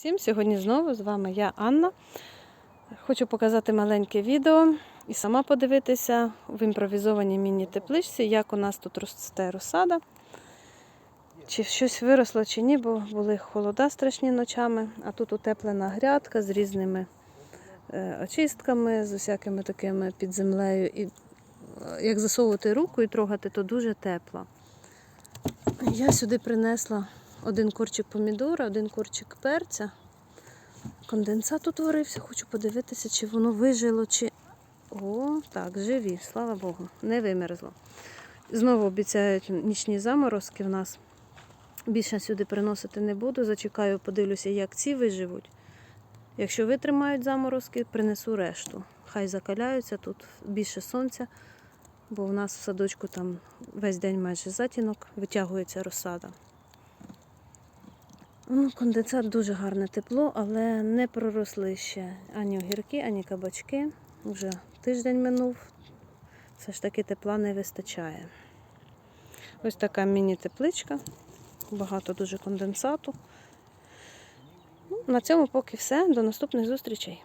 Всім сьогодні знову з вами я Анна. Хочу показати маленьке відео і сама подивитися в імпровізованій міні-тепличці, як у нас тут росте розсада. Чи щось виросло, чи ні, бо були холода страшні ночами, а тут утеплена грядка з різними е, очистками, з усякими такими під землею. І е, як засовувати руку і трогати, то дуже тепло. Я сюди принесла один корчик помідора, один корчик перця. Конденсат утворився, хочу подивитися, чи воно вижило, чи. О, так, живі, слава Богу, не вимерзло. Знову обіцяють нічні заморозки в нас. Більше сюди приносити не буду. Зачекаю, подивлюся, як ці виживуть. Якщо витримають заморозки, принесу решту. Хай закаляються, тут більше сонця, бо в нас в садочку там весь день майже затінок, витягується розсада. Ну, конденсат дуже гарне тепло, але не проросли ще ані огірки, ані кабачки. Вже тиждень минув. Все ж таки тепла не вистачає. Ось така міні-тепличка. Багато дуже конденсату. Ну, на цьому поки все. До наступних зустрічей.